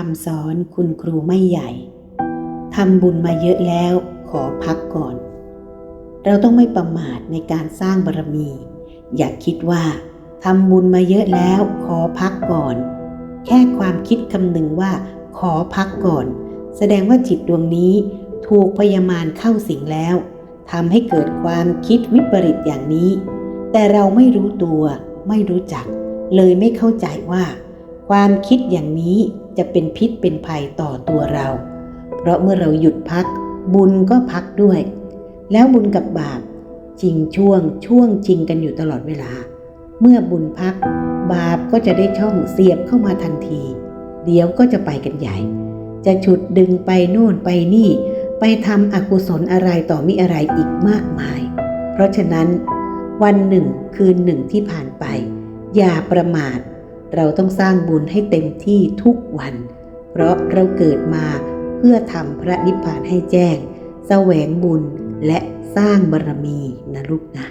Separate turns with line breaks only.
คำสอนคุณครูไม่ใหญ่ทำบุญมาเยอะแล้วขอพักก่อน เราต้องไม่ประมาทในการสร้างบารมี อย่าคิดว่าทำบุญมาเยอะแล้วขอพักก่อน แค่ความคิดคำหนึ่งว่า ขอพักก่อน แสดงว่าจิตดวงนี้ถูกพยามารเข้าสิงแล้วทำให้เกิดความคิดวิปริตอย่างนี้ แต่เราไม่รู้ตัว ไม่รู้จัก เลยไม่เข้าใจว่า ความคิดอย่างนี้จะเป็นพิษเป็นภัยต่อตัวเรา เพราะเมื่อเราหยุดพัก บุญก็พักด้วย แล้วบุญกับบาปจริงช่วงช่วงจริงกันอยู่ตลอดเวลา เมื่อบุญพัก บาปก็จะได้ช่องเสียบเข้ามาทันที เดี๋ยวก็จะไปกันใหญ่ จะฉุดดึงไปโน่นไปนี่ ไปทำอกุศลอะไรต่อมีอะไรอีกมากมาย เพราะฉะนั้น วันหนึ่งคืนหนึ่งที่ผ่านไป อย่าประมาท เราต้องสร้างบุญให้เต็มที่ทุกวัน เพราะเราเกิดมาเพื่อทำพระนิพพานให้แจ้ง แสวงบุญและสร้างบารมีนะลูกนะ